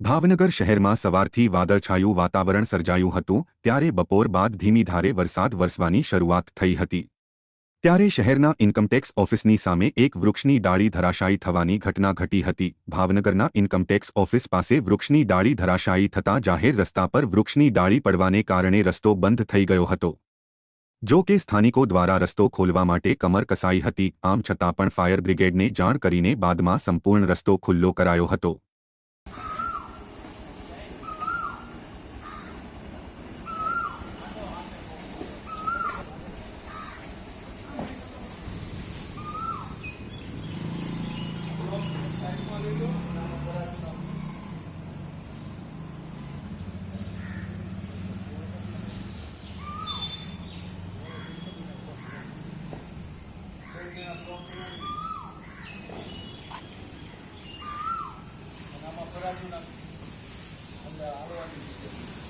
ભાવનગર શહેરમાં સવારથી વાદળછાયું વાતાવરણ સર્જાયું હતું, ત્યારે બપોર બાદ ધીમી ધારે વરસાદ વરસવાની શરૂઆત થઈ હતી. ત્યારે શહેરના ઇન્કમટેક્સ ઓફિસની સામે એક વૃક્ષની ડાળી ધરાશાયી થવાની ઘટના ઘટી હતી. ભાવનગરના ઇન્કમટેક્સ ઓફિસ પાસે વૃક્ષની ડાળી ધરાશાયી થતાં જાહેર રસ્તા પર વૃક્ષની ડાળી પડવાને કારણે રસ્તો બંધ થઈ ગયો હતો. જો કે સ્થાનિકો દ્વારા રસ્તો ખોલવા માટે કમર કસાઈ હતી, આમ છતાં પણ ફાયર બ્રિગેડને જાણ કરીને બાદમાં સંપૂર્ણ રસ્તો ખુલ્લો કરાયો હતો. સાઈડમાં લઈ લો અને પરાશ નાખો આમાં ફરાજી નાખી એટલે